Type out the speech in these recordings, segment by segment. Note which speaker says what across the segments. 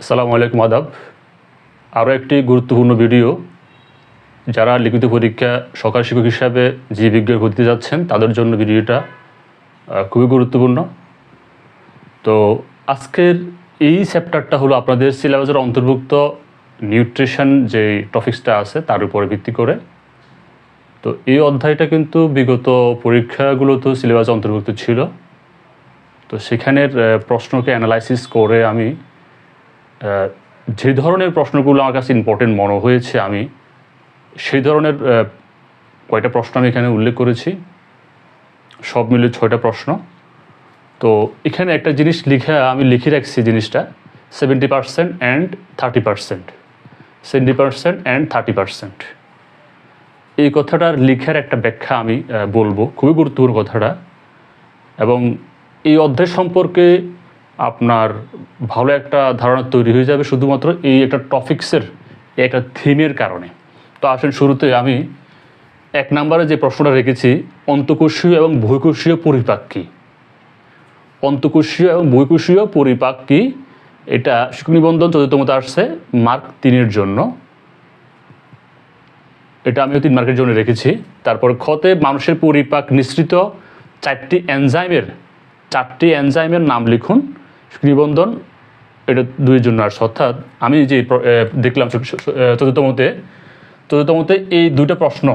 Speaker 1: আসসালামু আলাইকুম আদাব। আরও একটি গুরুত্বপূর্ণ ভিডিও। যারা লিখিত পরীক্ষা সকাল শিক্ষক হিসাবে জীববিজ্ঞান ভর্তি যাচ্ছেন, তাদের জন্য ভিডিওটা খুবই গুরুত্বপূর্ণ। তো আজকের এই চ্যাপ্টারটা হলো আপনাদের সিলেবাসের অন্তর্ভুক্ত নিউট্রিশন যে টপিক্সটা আছে, তার উপরে ভিত্তি করে। তো এই অধ্যায়টা কিন্তু বিগত পরীক্ষাগুলোতেও সিলেবাসে অন্তর্ভুক্ত ছিল। তো সেখানের প্রশ্নকে অ্যানালাইসিস করে আমি যে ধরনের প্রশ্নগুলো আমার কাছে ইম্পর্টেন্ট মনে হয়েছে আমি, সেই ধরনের কয়টা প্রশ্ন আমি এখানে উল্লেখ করেছি। সব মিলে ছয়টা প্রশ্ন। তো এখানে একটা জিনিস লিখে আমি লিখে রাখছি জিনিসটা seventy percent and thirty percent seventy percent and thirty percent এই কথাটার লিখার একটা ব্যাখ্যা আমি বলব। খুবই গুরুত্বপূর্ণ কথাটা। এবং এই অধ্যায় সম্পর্কে আপনার ভালো একটা ধারণা তৈরি হয়ে যাবে শুধুমাত্র এই একটা টপিক্সের একটা থিমের কারণে। তো আসেন শুরুতে আমি এক নম্বরে যে প্রশ্নটা রেখেছি, অন্তকোষীয় এবং বহিকোষীয় পরিপাক কী? অন্তকোষীয় এবং বহিকোষীয় পরিপাক কী? এটা নিবন্ধন চতুর্থমতে আসছে, মার্ক তিনের জন্য। এটা আমিও তিন মার্কের জন্য রেখেছি। তারপর ক্ষতে মানুষের পরিপাক নিঃসৃত চারটি এনজাইমের চারটি এনজাইমের নাম লিখুন। নিবন্ধন, এটা দুই জন্য আসছে। অর্থাৎ আমি যে দেখলাম চতুর্থমতে চতুর্থমতে এই দুইটা প্রশ্ন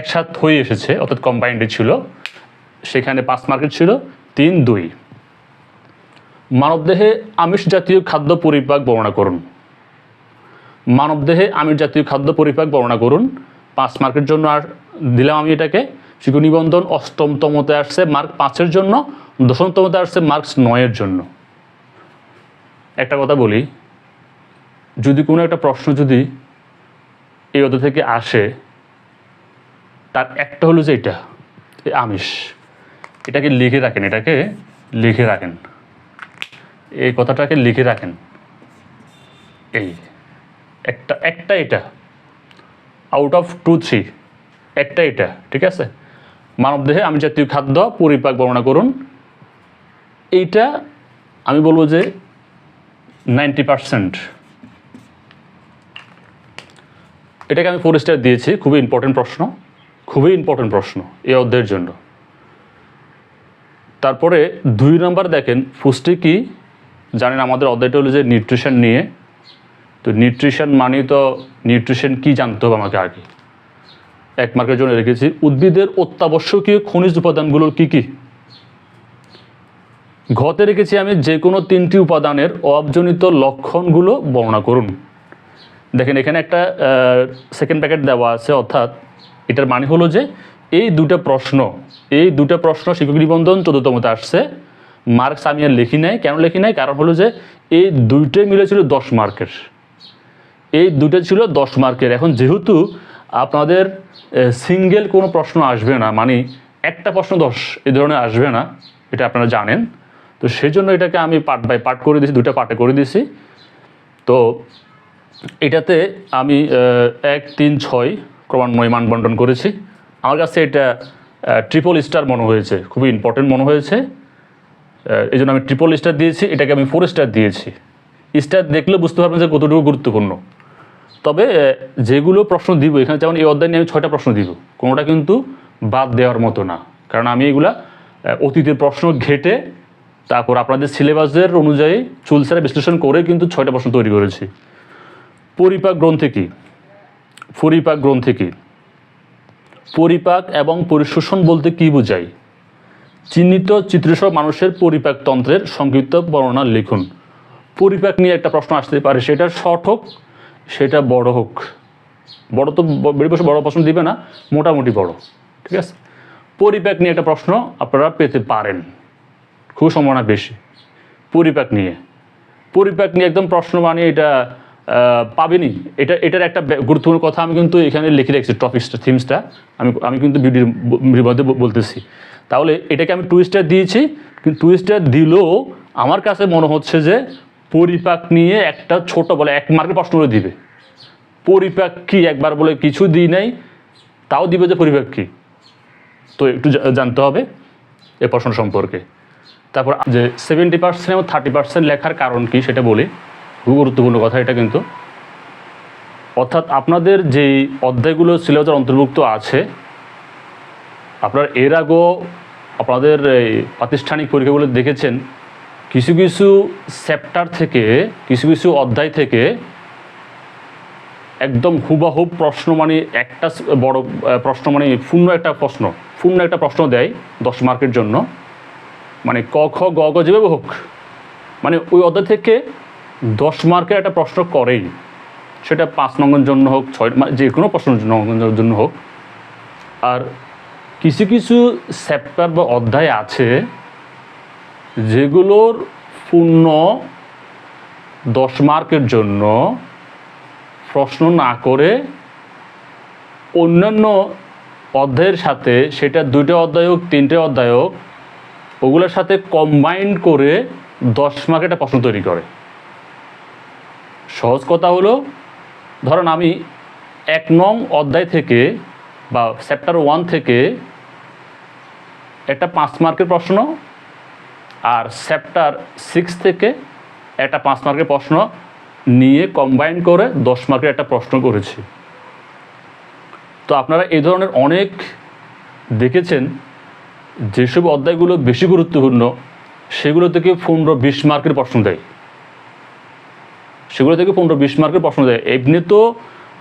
Speaker 1: একসাথ হয়ে এসেছে, অর্থাৎ কম্বাইন্ডে ছিল। সেখানে পাঁচ মার্কেট ছিল, তিন, দুই। মানবদেহে আমিষ জাতীয় খাদ্য পরিপাক বর্ণনা করুন। মানবদেহে আমিষ জাতীয় খাদ্য পরিপাক বর্ণনা করুন। পাঁচ মার্কের জন্য আর দিলাম আমি এটাকে। শিশু নিবন্ধন অষ্টমতমতে আসছে মার্ক পাঁচের জন্য। দশমতমতে আসছে মার্কস নয়ের জন্য। একটা কথা বলি, যদি কোনো একটা প্রশ্ন যদি এই অধ্যায় থেকে আসে, তার একটা হলো যে এটা আমিষ। এটাকে লিখে রাখেন, এটাকে লিখে রাখেন। এই কথাটাকে লিখে রাখেন। এই, একটা একটা এটা আউট অফ টু থ্রি একটা এটা, ঠিক আছে? মানবদেহে আমি জাতীয় খাদ্য পরিপাক বর্ণনা করুন এইটা আমি বলব যে নাইনটি পারসেন্ট। এটাকে আমি ফোর স্টার দিয়েছি, খুবই ইম্পর্টেন্ট প্রশ্ন, খুবই ইম্পর্টেন্ট প্রশ্ন এই অধ্যায়ের জন্য। তারপরে দুই নম্বর দেখেন, পুষ্টি কি? জানেন আমাদের অধ্যায়টা হলো যে নিউট্রিশন নিয়ে। তো নিউট্রিশন মানে তো নিউট্রিশন কি জানতে হবে আমাকে আগে? এক মার্কের জন্য রেখেছি, উদ্ভিদের অত্যাবশ্যকীয় খনিজ উপাদানগুলোর কি কি? ঘতে রেখেছি আমি যে কোনো তিনটি উপাদানের অভাবজনিত লক্ষণগুলো বর্ণনা করুন। দেখেন, এখানে একটা সেকেন্ড প্যাকেট দেওয়া আছে, অর্থাৎ এটার মানে হলো যে এই দুটো প্রশ্ন, এই দুটো প্রশ্ন শিক্ষক নিবন্ধন চতুর্থমতে আসছে। মার্কস আমি আর লিখি নাই। কেন লিখি নাই? কারণ হলো যে এই দুইটাই মিলে ছিল দশ মার্কের। এই দুটো ছিল দশ মার্কের। এখন যেহেতু আপনাদের সিঙ্গেল কোনো প্রশ্ন আসবে না মানে একটা প্রশ্ন দশ এই ধরনের আসবে না, এটা আপনারা জানেন। তো সেই জন্য এটাকে আমি পার্ট বাই পার্ট করে দিয়েছি দুটা পার্টে করে দিয়েছি তো এটাতে আমি এক, তিন, ছয় ক্রমান্বয়ে মান বন্টন করেছি। আমার কাছে এটা ট্রিপল স্টার মনে হয়েছে, খুবই ইম্পর্টেন্ট মনে হয়েছে। এই জন্য আমি ট্রিপল স্টার দিয়েছি, এটাকে আমি ফোর স্টার দিয়েছি। স্টার দেখলে বুঝতে পারবেন যে কতটুকু গুরুত্বপূর্ণ। তবে যেগুলো প্রশ্ন দিব, এখানে যেমন এই অধ্যায় নিয়ে আমি ছয়টা প্রশ্ন দিব, কোনোটা কিন্তু বাদ দেওয়ার মতো না। কারণ আমি এগুলা অতীতের প্রশ্ন ঘেটে তারপর আপনাদের সিলেবাসের অনুযায়ী চুলসারে বিশ্লেষণ করে কিন্তু ছয়টা প্রশ্ন তৈরি করেছি। পরিপাক গ্রন্থে কি? পরিপাক গ্রন্থে কি? পরিপাক এবং পরিশোষণ বলতে কি বোঝায় চিহ্নিত চিত্রসহ মানুষের পরিপাক তন্ত্রের সংক্ষিপ্ত বর্ণনা লিখুন। পরিপাক নিয়ে একটা প্রশ্ন আসতে পারে, সেটা শর্ট হোক, সেটা বড় হোক। বড় তো ব- বেশি বছর বড় প্রশ্ন দিবে না, মোটামুটি বড়, ঠিক আছে? পরিপাক নিয়ে একটা প্রশ্ন আপনারা পেতে পারেন। খুব সম্ভাবনা বেশি। পরিপাক নিয়ে। পরিপাক নিয়ে একদম প্রশ্ন মানে এটা পাবেনি। এটা, এটার একটা গুরুত্বপূর্ণ কথা আমি কিন্তু এখানে লিখে রেখেছি, টপিক্সটা, থিমসটা। আমি আমি কিন্তু ভিডিওর মধ্যে বলতেছি। তাহলে এটাকে আমি টু স্টার দিয়েছি, কিন্তু টু স্টার দিলেও আমার কাছে মনে হচ্ছে যে পরিপাক নিয়ে একটা ছোট বলে এক মার্কের প্রশ্ন করে দিবে। পরিপাক কি একবার বলে কিছু দিই নাই, তাও দিবে যে পরিপাক কি? তো একটু জানতে হবে এ প্রশ্ন সম্পর্কে। তারপর যে সেভেন্টি পার্সেন্ট এবং থার্টি পার্সেন্ট লেখার কারণ কি সেটা বলি। খুব গুরুত্বপূর্ণ কথা এটা কিন্তু। অর্থাৎ আপনাদের যেই অধ্যায়গুলো সিলেবাসের অন্তর্ভুক্ত আছে, আপনার এর আগেও আপনাদের এই প্রাতিষ্ঠানিক পরীক্ষাগুলো দেখেছেন। কিছু কিছু চ্যাপ্টার থেকে, কিছু কিছু অধ্যায় থেকে একদম হুবাহুব প্রশ্ন মানে একটা বড় প্রশ্ন মানে পূর্ণ একটা প্রশ্ন, পূর্ণ একটা প্রশ্ন দেয় দশ মার্কের জন্য। মানে ক, খ, গ গ যেভাবে হোক মানে ওই অধ্যায় থেকে দশ মার্কের একটা প্রশ্ন করেই। সেটা পাঁচ নম্বরের জন্য হোক, ছয় মানে যে কোনো প্রশ্নের জন্য হোক। আর কিছু কিছু চ্যাপ্টার বা অধ্যায় আছে যেগুলোর পূর্ণ দশ মার্কের জন্য প্রশ্ন না করে অন্যান্য অধ্যায়ের সাথে সেটা দুইটা অধ্যায় হোক, তিনটে অধ্যায় হোক ওগুলোর সাথে কম্বাইন করে দশ মার্কের একটা প্রশ্ন তৈরি করে। সহজ কথা হলো, ধরেন আমি এক নং অধ্যায় থেকে বা চ্যাপ্টার ওয়ান থেকে একটা পাঁচ মার্কের প্রশ্ন আর চ্যাপ্টার সিক্স থেকে একটা পাঁচ মার্কের প্রশ্ন নিয়ে কম্বাইন করে দশ মার্কের একটা প্রশ্ন করেছি। তো আপনারা এই ধরনের অনেক দেখেছেন যেসব অধ্যায়গুলো বেশি গুরুত্বপূর্ণ, সেগুলো থেকে পনেরো বিশ মার্কের প্রশ্ন দেয়। সেগুলো থেকে পনেরো বিশ মার্কের প্রশ্ন দেয়। এমনি তো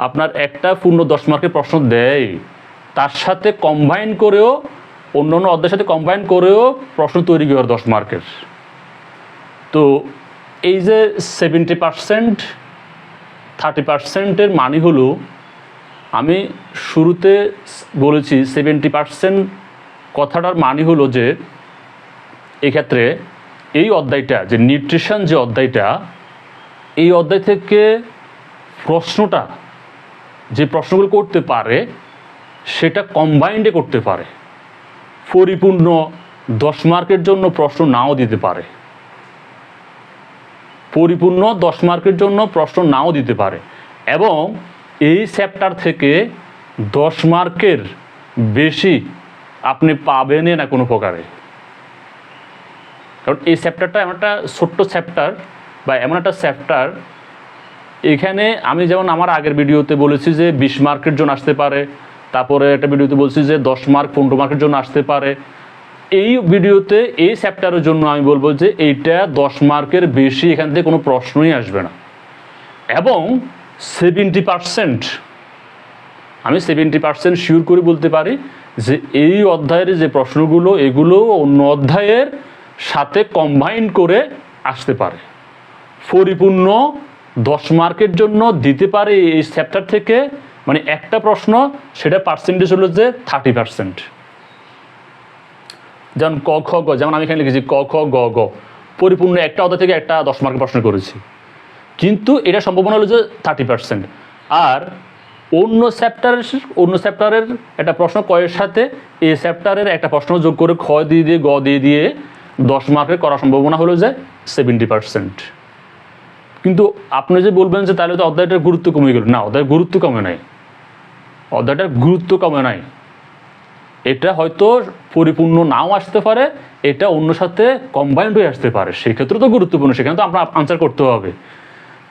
Speaker 1: আপনার একটা পনেরো দশ মার্কের প্রশ্ন দেয়। তার সাথে কম্বাইন করেও, অন্য অন্য অধ্যায়ের সাথে কম্বাইন করেও প্রশ্ন তৈরি করে দশ মার্কের। তো এই যে সেভেন্টি পার্সেন্ট থার্টি পার্সেন্টের মানে হলো, আমি শুরুতে বলেছি সেভেন্টি পার্সেন্ট কথাটার মানে হলো যে, এক্ষেত্রে এই অধ্যায়টা, যে নিউট্রিশন যে অধ্যায়টা, এই অধ্যায় থেকে প্রশ্নটা, যে প্রশ্নগুলো করতে পারে, সেটা কম্বাইন্ডে করতে পারে। পরিপূর্ণ দশ মার্কের জন্য প্রশ্ন নাও দিতে পারে। পরিপূর্ণ দশ মার্কের জন্য প্রশ্ন নাও দিতে পারে। এবং এই চ্যাপ্টার থেকে দশ মার্কের বেশি আপনি পাবেনই না কোনো প্রকারে। কারণ এই চ্যাপ্টারটা এমন একটা ছোট্ট চ্যাপ্টার বা এমন একটা চ্যাপ্টার এখানে আমি যেমন আমার আগের ভিডিওতে বলেছি যে বিশ মার্কের জন্য আসতে পারে, তারপরে একটা ভিডিওতে বলছি যে দশ মার্ক, পনেরো মার্কের জন্য আসতে পারে। এই ভিডিওতে, এই চ্যাপ্টারের জন্য আমি বলব যে এইটা দশ মার্কের বেশি এখান থেকে কোনো প্রশ্নই আসবে না। এবং সেভেন্টি পারসেন্ট আমি সেভেন্টি পার্সেন্ট শিওর করে বলতে পারি যে এই অধ্যায়ের যে প্রশ্নগুলো, এগুলো অন্য অধ্যায়ের সাথে কম্বাইন করে আসতে পারে। পরিপূর্ণ দশ মার্কের জন্য দিতে পারে এই চ্যাপ্টার থেকে মানে একটা প্রশ্ন, সেটা পার্সেন্টেজ হলো যে থার্টি পার্সেন্ট যেমন ক, খ, গ, যেমন আমি এখানে লিখেছি ক, খ, গ গ। পরিপূর্ণ একটা অধ্যায় থেকে একটা দশ মার্কের প্রশ্ন করেছি। কিন্তু এটা সম্ভাবনা হলো যে থার্টি পার্সেন্ট আর অন্য চ্যাপ্টারের অন্য চ্যাপ্টারের একটা প্রশ্ন কয়ের সাথে, এই চ্যাপ্টারের একটা প্রশ্ন যোগ করে খ দিয়ে দিয়ে, গ দিয়ে দিয়ে দশ মার্কের করার সম্ভাবনা হলো যে সেভেন্টি পার্সেন্ট কিন্তু আপনি যে বলবেন যে তাহলে তো অধ্যায়টার গুরুত্ব কমে গেল। না, অধ্যায়ের গুরুত্ব কমে নাই। অধ্যায়টার গুরুত্ব কমে নাই। এটা হয়তো পরিপূর্ণ নাও আসতে পারে, এটা অন্য সাথে কম্বাইন্ড হয়ে আসতে পারে। সেক্ষেত্রে তো গুরুত্বপূর্ণ, সেখানে তো আপনার আনসার করতে হবে।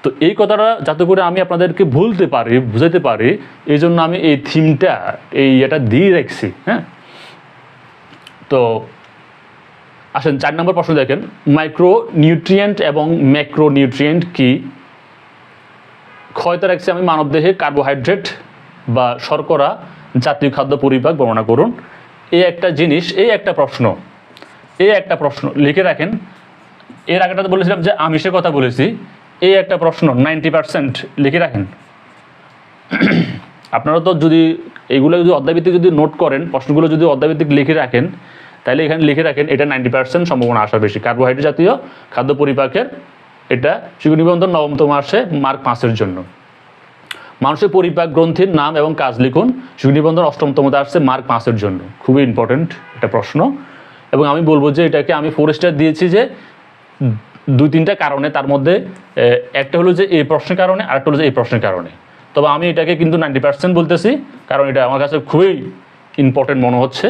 Speaker 1: তো এই কথাটা যাতে করে আমি আপনাদেরকে ভুলতে পারি বুঝাতে পারি, এই জন্য আমি এই থিমটা এই এটা দিয়ে রাখছি হ্যাঁ? তো আসেন, চার নম্বর প্রশ্ন দেখেন মাইক্রো নিউট্রিয়েন্ট এবং ম্যাক্রো নিউট্রিয়েন্ট কি? ক্ষয়তা রাখছি আমি মানবদেহে কার্বোহাইড্রেট বা শর্করা জাতীয় খাদ্য পরিপাক, বর্ণনা করুন। এই একটা জিনিস, এই একটা প্রশ্ন, এই একটা প্রশ্ন, লিখে রাখেন। এর আগেটাতে বলেছিলাম যে আমিষের কথা বলেছি। এই একটা প্রশ্ন নাইনটি পার্সেন্ট লিখে রাখেন। আপনারা তো যদি এগুলো যদি অধ্যায়ভিত্তিক যদি নোট করেন, প্রশ্নগুলো যদি অধ্যায়ভিত্তিক লিখে রাখেন, তাহলে এখানে লিখে রাখেন, এটা নাইনটি পার্সেন্ট সম্ভাবনা আসার বেশি। কার্বোহাইড্রেট জাতীয় খাদ্য পরিপাকের এটা শিশু নিবন্ধন নবমতম মাসে মার্ক পাঁচের জন্য। মানুষের পরিপাক গ্রন্থির নাম এবং কাজ লিখুন, শিশু নিবন্ধন অষ্টমতমতে আসছে মার্ক পাঁচের জন্য। খুবই ইম্পর্টেন্ট একটা প্রশ্ন। এবং আমি বলব যে এটাকে আমি ফোর স্টার দিয়েছি যে দুই তিনটা কারণে তার মধ্যে একটা হলো যে এই প্রশ্নের কারণে, আরেকটা হলো যে এই প্রশ্নের কারণে। তবে আমি এটাকে কিন্তু নাইনটি পার্সেন্ট বলতেছি, কারণ এটা আমার কাছে খুবই ইম্পর্টেন্ট মনে হচ্ছে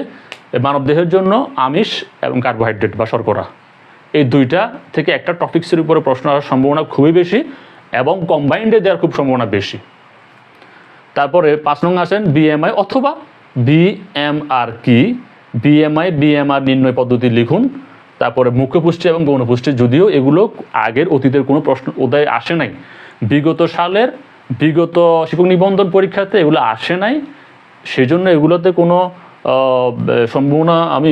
Speaker 1: মানবদেহের জন্য আমিষ এবং কার্বোহাইড্রেট বা শর্করা। এই দুইটা থেকে একটা টপিক্সের উপরে প্রশ্ন আসার সম্ভাবনা খুবই বেশি এবং কম্বাইন্ডে দেওয়ার খুব সম্ভাবনা বেশি। তারপরে পাঁচ নং আসেন বিএমআই অথবা বিএমআর কি? বিএমআই বিএমআর নির্ণয় পদ্ধতি লিখুন। তারপরে মুখ্য পুষ্টি এবং গৌণ পুষ্টি যদিও এগুলো আগের অতীতের কোনো প্রশ্ন ওদায় আসে নাই। বিগত সালের, বিগত শিক্ষক নিবন্ধন পরীক্ষাতে এগুলো আসে নাই। সেই জন্য এগুলোতে কোনো সম্ভাবনা আমি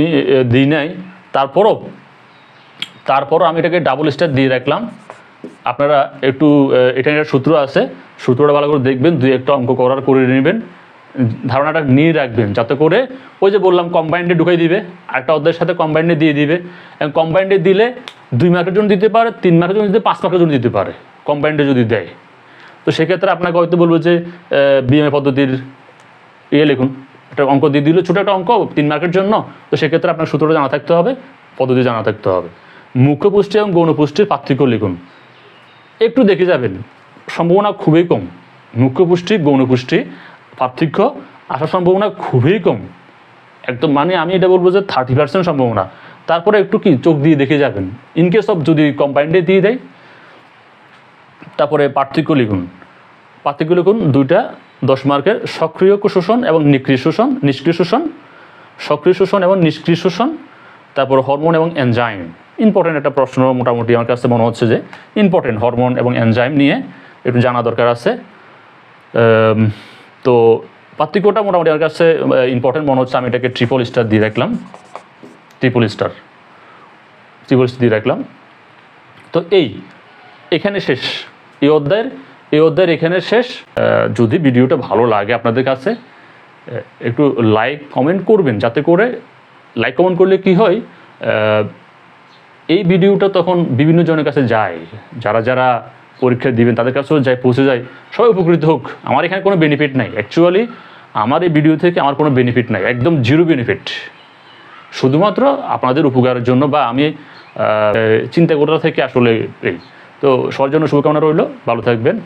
Speaker 1: দিই নাই। তারপরও তারপরও আমি এটাকে ডাবল স্টার দিয়ে রাখলাম। আপনারা একটু এটা একটা সূত্র আছে। সূত্রটা ভালো করে দেখবেন, দুই একটা অঙ্ক করার করে নেবেন। ধারণাটা নিয়ে রাখবেন, যাতে করে ওই যে বললাম কম্বাইন্ডে ঢুকাই দিবে, আরেকটা অধ্যায়ের সাথে কম্বাইন্ডে দিয়ে দিবে। এবং কম্বাইন্ডে দিলে দুই মার্কের জন্য দিতে পারে, তিন মার্কের জন্য দিতে, পাঁচ মার্কের জন্য দিতে পারে কম্বাইন্ডে যদি দেয়। তো সেক্ষেত্রে আপনাকে হয়তো বলব যে বিএমএ পদ্ধতির ইয়ে লিখুন, একটা অঙ্ক দিয়ে দিল ছোটো একটা অঙ্ক, তিন মার্কের জন্য। তো সেক্ষেত্রে আপনার সূত্রটা জানা থাকতে হবে, পদ্ধতি জানা থাকতে হবে। মুখ্য পুষ্টি এবং গৌণ পুষ্টির পার্থক্য লিখুন। একটু দেখে যাবেন, সম্ভাবনা খুবই কম। মুখ্য পুষ্টি গৌণ পুষ্টি পার্থক্য আসার সম্ভাবনা খুবই কম। একদম মানে আমি এটা বলব যে থার্টি পার্সেন্ট সম্ভাবনা। তারপরে একটু কি চোখ দিয়ে দেখে যাবেন। ইন কেস অফ যদি কম্বাইন্ডে দিয়ে দেয়, তারপরে পার্থক্য লিখুন। পার্থক্য লিখুন, দুইটা, দশ মার্কের সক্রিয় শোষণ এবং নিষ্ক্রিয় শোষণ নিষ্ক্রিয় শোষণ সক্রিয় শোষণ এবং নিষ্ক্রিয় শোষণ তারপর হরমোন এবং এনজাইম ইম্পর্টেন্ট একটা প্রশ্ন মোটামুটি আমার কাছে মনে হচ্ছে যে ইম্পর্টেন্ট হরমোন এবং এনজাইম নিয়ে একটু জানা দরকার আছে। তো পার্থক্যটা মোটামুটি আমার কাছে ইম্পর্টেন্ট মনে হচ্ছে, আমি এটাকে ট্রিপল স্টার দিয়ে রাখলাম। ট্রিপল স্টার ট্রিপল স্টার দিয়ে রাখলাম। তো এই, এখানে শেষ। এই অধ্যায়ের এই অধ্যায়ের এখানে শেষ। যদি ভিডিওটা ভালো লাগে আপনাদের কাছে একটু লাইক কমেন্ট করবেন, যাতে করে লাইক কমেন্ট করলে কি হয় এই ভিডিওটা তখন বিভিন্ন জনের কাছে যায়। যারা যারা পরীক্ষা দিবেন, তাদের কাছেও যাই, পৌঁছে যায় সবাই উপকৃত হোক। আমার এখানে কোনো বেনিফিট নাই। অ্যাকচুয়ালি আমার এই ভিডিও থেকে আমার কোনো বেনিফিট নাই। একদম জিরো বেনিফিট শুধুমাত্র আপনাদের উপকারের জন্য বা আমি চিন্তা করা থেকে আসলে এই। তো সবার জন্য শুভকামনা রইল। ভালো থাকবেন।